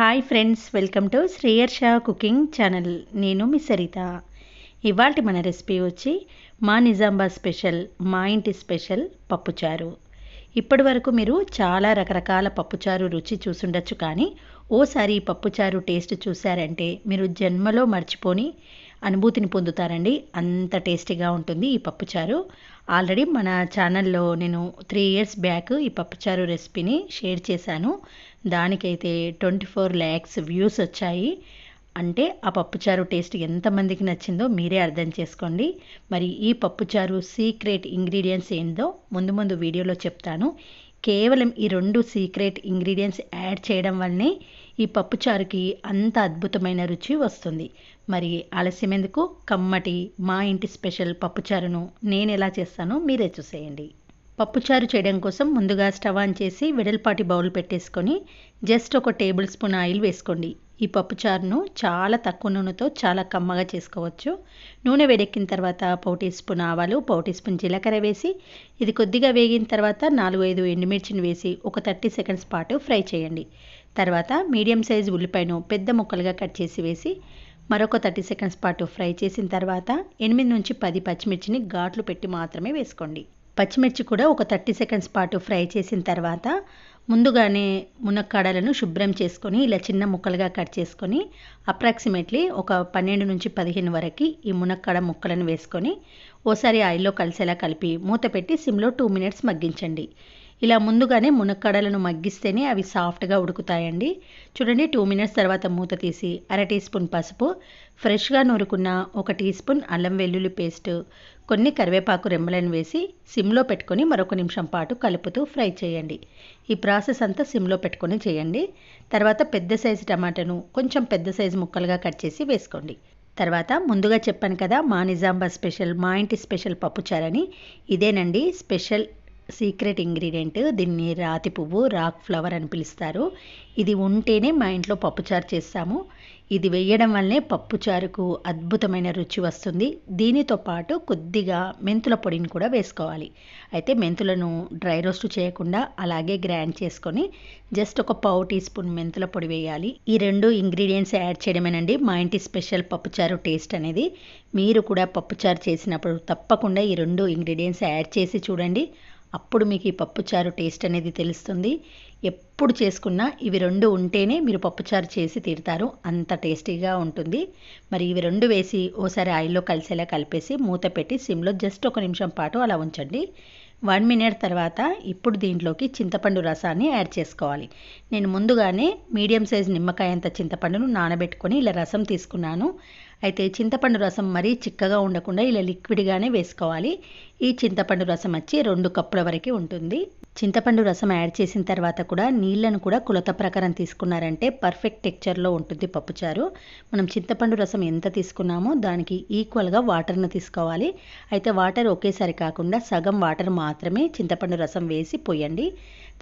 Hi friends welcome to Shreyarsha cooking channel నేను మీ సరిత. ఇవాళ మన రెసిపీ వచ్చి మా నిజామాబాద్ స్పెషల్ మా ఇంటి స్పెషల్ పప్పుచారు. ఇప్పటి వరకు మీరు చాలా రకరకాల పప్పుచారు రుచి చూసుండొచ్చు కానీ ఓసారి ఈ పప్పుచారు టేస్ట్ చూసారంటే మీరు జన్మలో మర్చిపోని అనుభూతిని పొందుతారండి. అంత టేస్టీగా ఉంటుంది ఈ పప్పుచారు. ఆల్రెడీ మన ఛానల్లో నేను త్రీ ఇయర్స్ బ్యాక్ ఈ పప్పుచారు రెసిపీని షేర్ చేశాను. దానికైతే ట్వంటీ ఫోర్ ల్యాక్స్ వ్యూస్ వచ్చాయి. అంటే ఆ పప్పుచారు టేస్ట్ ఎంతమందికి నచ్చిందో మీరే అర్థం చేసుకోండి. మరి ఈ పప్పుచారు సీక్రెట్ ఇంగ్రీడియంట్స్ ఏందో ముందు ముందు వీడియోలో చెప్తాను. కేవలం ఈ రెండు సీక్రెట్ ఇంగ్రీడియంట్స్ యాడ్ చేయడం వల్లనే ఈ పప్పుచారుకి అంత అద్భుతమైన రుచి వస్తుంది. మరి ఆలస్యం ఎందుకు కమ్మటి మా ఇంటి స్పెషల్ పప్పుచారును నేను ఎలా చేస్తానో మీరే చూసేయండి. పప్పుచారు చేయడం కోసం ముందుగా స్టవ్ ఆన్ చేసి వెడల్పాటి బౌల్ పెట్టేసుకొని జస్ట్ ఒక టేబుల్ స్పూన్ ఆయిల్ వేసుకోండి. ఈ పప్పుచారును చాలా తక్కువ నూనెతో చాలా కమ్మగా చేసుకోవచ్చు. నూనె వేడెక్కిన తర్వాత పావు టీ స్పూన్ ఆవాలు పావు టీ స్పూన్ జీలకర్ర వేసి ఇది కొద్దిగా వేగిన తర్వాత నాలుగు ఐదు ఎండుమిర్చిని వేసి ఒక థర్టీ సెకండ్స్ పాటు ఫ్రై చేయండి. తర్వాత మీడియం సైజ్ ఉల్లిపాయను పెద్ద ముక్కలుగా కట్ చేసి వేసి మరొక థర్టీ సెకండ్స్ పాటు ఫ్రై చేసిన తర్వాత ఎనిమిది నుంచి పది పచ్చిమిర్చిని ఘాట్లు పెట్టి మాత్రమే వేసుకోండి. పచ్చిమిర్చి కూడా ఒక థర్టీ సెకండ్స్ పాటు ఫ్రై చేసిన తర్వాత ముందుగానే మునక్కాడలను శుభ్రం చేసుకొని ఇలా చిన్న ముక్కలుగా కట్ చేసుకొని అప్రాక్సిమేట్లీ ఒక పన్నెండు నుంచి పదిహేను వరకు ఈ మునక్కాడ ముక్కలను వేసుకొని ఓసారి ఆయిల్లో కలిసేలా కలిపి మూత పెట్టి సిమ్లో టూ మినిట్స్ మగ్గించండి. ఇలా ముందుగానే మునక్కడలను మగ్గిస్తేనే అవి సాఫ్ట్గా ఉడుకుతాయండి. చూడండి టూ మినిట్స్ తర్వాత మూత తీసి అర టీ స్పూన్ పసుపు ఫ్రెష్గా నూరుకున్న ఒక టీ స్పూన్ అల్లం వెల్లుల్లి పేస్ట్ కొన్ని కరివేపాకు రెమ్మలను వేసి సిమ్లో పెట్టుకొని మరొక నిమిషం పాటు కలుపుతూ ఫ్రై చేయండి. ఈ ప్రాసెస్ అంతా సిమ్లో పెట్టుకొని చేయండి. తర్వాత పెద్ద సైజు టమాటాను కొంచెం పెద్ద సైజు ముక్కలుగా కట్ చేసి వేసుకోండి. తర్వాత ముందుగా చెప్పాను కదా మా నిజామాబాద్ స్పెషల్ మా ఇంటి స్పెషల్ పప్పుచారని. ఇదేనండి స్పెషల్ సీక్రెట్ ఇంగ్రీడియంట్ దీన్ని రాతి పువ్వు రాక్ ఫ్లవర్ అని పిలుస్తారు. ఇది ఉంటేనే మా ఇంట్లో పప్పుచారు చేస్తాము. ఇది వేయడం వల్లనే పప్పుచారుకు అద్భుతమైన రుచి వస్తుంది. దీనితో పాటు కొద్దిగా మెంతుల పొడిని కూడా వేసుకోవాలి. అయితే మెంతులను డ్రై రోస్ట్ చేయకుండా అలాగే గ్రైండ్ చేసుకొని జస్ట్ ఒక పావు టీ స్పూన్ మెంతుల పొడి వేయాలి. ఈ రెండు ఇంగ్రీడియంట్స్ యాడ్ చేయడమేనండి. మా ఇంటి స్పెషల్ పప్పుచారు టేస్ట్ అనేది. మీరు కూడా పప్పుచారు చేసినప్పుడు తప్పకుండా ఈ రెండు ఇంగ్రీడియంట్స్ యాడ్ చేసి చూడండి. అప్పుడు మీకు ఈ పప్పుచారు టేస్ట్ అనేది తెలుస్తుంది. ఎప్పుడు చేసుకున్నా ఇవి రెండు ఉంటేనే మీరు పప్పుచారు చేసి తీరుతారు. అంత టేస్టీగా ఉంటుంది. మరి ఇవి రెండు వేసి ఓసారి ఆయిల్లో కలిసేలా కలిపేసి మూత పెట్టి సిమ్లో జస్ట్ ఒక నిమిషం పాటు అలా ఉంచండి. వన్ మినిట్ తర్వాత ఇప్పుడు దీంట్లోకి చింతపండు రసాన్ని యాడ్ చేసుకోవాలి. నేను ముందుగానే మీడియం సైజ్ నిమ్మకాయ అంత చింతపండును నానబెట్టుకొని ఇలా రసం తీసుకున్నాను. అయితే చింతపండు రసం మరీ చిక్కగా ఉండకుండా ఇలా లిక్విడ్గానే వేసుకోవాలి. ఈ చింతపండు రసం వచ్చి రెండు కప్పుల వరకు ఉంటుంది. చింతపండు రసం యాడ్ చేసిన తర్వాత కూడా నీళ్ళను కూడా కులత ప్రకారం తీసుకున్నారంటే పర్ఫెక్ట్ టెక్చర్లో ఉంటుంది పప్పుచారు. మనం చింతపండు రసం ఎంత తీసుకున్నామో దానికి ఈక్వల్గా వాటర్ను తీసుకోవాలి. అయితే వాటర్ ఒకేసారి కాకుండా సగం వాటర్ మాత్రమే చింతపండు రసం వేసి పోయండి.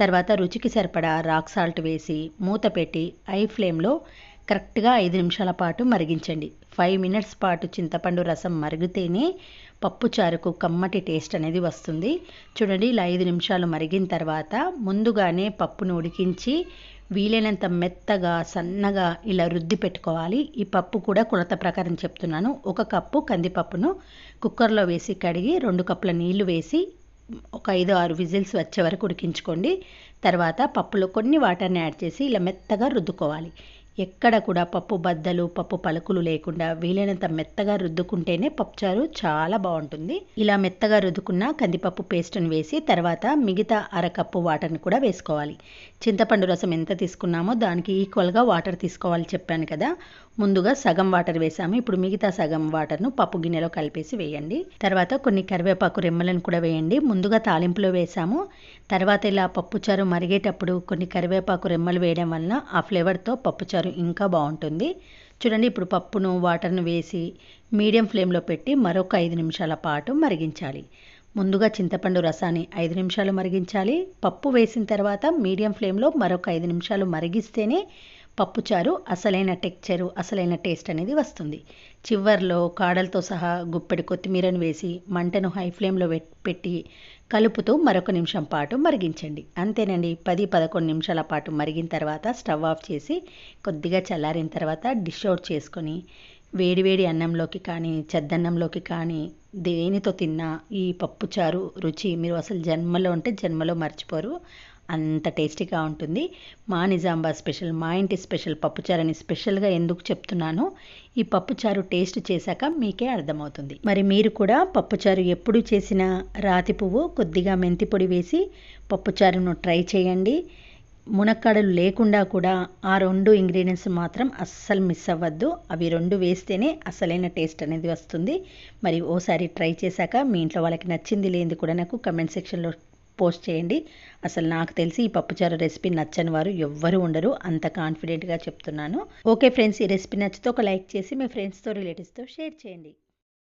తర్వాత రుచికి సరిపడా రాక్ సాల్ట్ వేసి మూత పెట్టి ఐ ఫ్లేమ్లో కరెక్ట్గా ఐదు నిమిషాల పాటు మరిగించండి. ఫైవ్ మినిట్స్ పాటు చింతపండు రసం మరిగితేనే పప్పుచారుకు కమ్మటి టేస్ట్ అనేది వస్తుంది. చూడండి ఇలా ఐదు నిమిషాలు మరిగిన తర్వాత ముందుగానే పప్పును ఉడికించి వీలైనంత మెత్తగా సన్నగా ఇలా రుద్ది పెట్టుకోవాలి. ఈ పప్పు కూడా కొలత ప్రకారం చెప్తున్నాను. ఒక కప్పు కందిపప్పును కుక్కర్లో వేసి కడిగి రెండు కప్పుల నీళ్ళు వేసి ఒక ఐదు ఆరు విజిల్స్ వచ్చే వరకు ఉడికించుకోండి. తర్వాత పప్పులో కొన్ని వాటర్ని యాడ్ చేసి ఇలా మెత్తగా రుద్దుకోవాలి. ఎక్కడ కూడా పప్పు బద్దలు పప్పు పలుకులు లేకుండా వీలైనంత మెత్తగా రుద్దుకుంటేనే పప్పుచారు చాలా బాగుంటుంది. ఇలా మెత్తగా రుద్దుకున్న కందిపప్పు పేస్ట్ని వేసి తర్వాత మిగతా అరకప్పు వాటర్ని కూడా వేసుకోవాలి. చింతపండు రసం ఎంత తీసుకున్నామో దానికి ఈక్వల్గా వాటర్ తీసుకోవాలి చెప్పాను కదా. ముందుగా సగం వాటర్ వేసాము. ఇప్పుడు మిగతా సగం వాటర్ను పప్పు గిన్నెలో కలిపేసి వేయండి. తర్వాత కొన్ని కరివేపాకు రెమ్మలను కూడా వేయండి. ముందుగా తాలింపులో వేసాము. తర్వాత ఇలా పప్పుచారు మరిగేటప్పుడు కొన్ని కరివేపాకు రెమ్మలు వేయడం వలన ఆ ఫ్లేవర్తో పప్పుచారు ఇంకా బాగుంటుంది. చూడండి ఇప్పుడు పప్పును వాటర్ను వేసి మీడియం ఫ్లేమ్లో పెట్టి మరొక ఐదు నిమిషాల పాటు మరిగించాలి. ముందుగా చింతపండు రసాన్ని ఐదు నిమిషాలు మరిగించాలి. పప్పు వేసిన తర్వాత మీడియం ఫ్లేమ్లో మరొక ఐదు నిమిషాలు మరిగిస్తేనే పప్పుచారు అసలైన టెక్చరు అసలైన టేస్ట్ అనేది వస్తుంది. చివర్లో కాడలతో సహా గుప్పెడు కొత్తిమీరను వేసి మంటను హై ఫ్లేమ్లో పెట్టి కలుపుతూ మరొక నిమిషం పాటు మరిగించండి. అంతేనండి పది పదకొండు నిమిషాల పాటు మరిగిన తర్వాత స్టవ్ ఆఫ్ చేసి కొద్దిగా చల్లారిన తర్వాత డిష్ అవుట్ చేసుకొని వేడివేడి అన్నంలోకి కానీ చెద్దన్నంలోకి కానీ దేనితో తిన్నా ఈ పప్పుచారు రుచి మీరు అసలు జన్మలో ఉంటే జన్మలో మర్చిపోరు. అంత టేస్టీగా ఉంటుంది. మా నిజామాబాద్ స్పెషల్ మా ఇంటి స్పెషల్ పప్పుచారని స్పెషల్గా ఎందుకు చెప్తున్నాను ఈ పప్పుచారు టేస్ట్ చేశాక మీకే అర్థమవుతుంది. మరి మీరు కూడా పప్పుచారు ఎప్పుడు చేసిన రాతి పువ్వు కొద్దిగా మెంతి పొడి వేసి పప్పుచారును ట్రై చేయండి. మునక్కాడలు లేకుండా కూడా ఆ రెండు ఇంగ్రీడియంట్స్ మాత్రం అస్సలు మిస్ అవ్వద్దు. అవి రెండు వేస్తేనే అసలైన టేస్ట్ అనేది వస్తుంది. మరి ఓసారి ట్రై చేశాక మీ ఇంట్లో వాళ్ళకి నచ్చింది లేనిది కూడా నాకు కమెంట్ సెక్షన్లో పోస్ట్ చేయండి. అసలు నాకు తెలిసి ఈ పప్పుచారు రెసిపీ నచ్చని వారు ఎవ్వరు ఉండరు. అంత కాన్ఫిడెంట్గా చెప్తున్నాను. ఓకే ఫ్రెండ్స్ ఈ రెసిపీ నచ్చితే ఒక లైక్ చేసి మీ ఫ్రెండ్స్తో రిలేటివ్స్తో షేర్ చేయండి.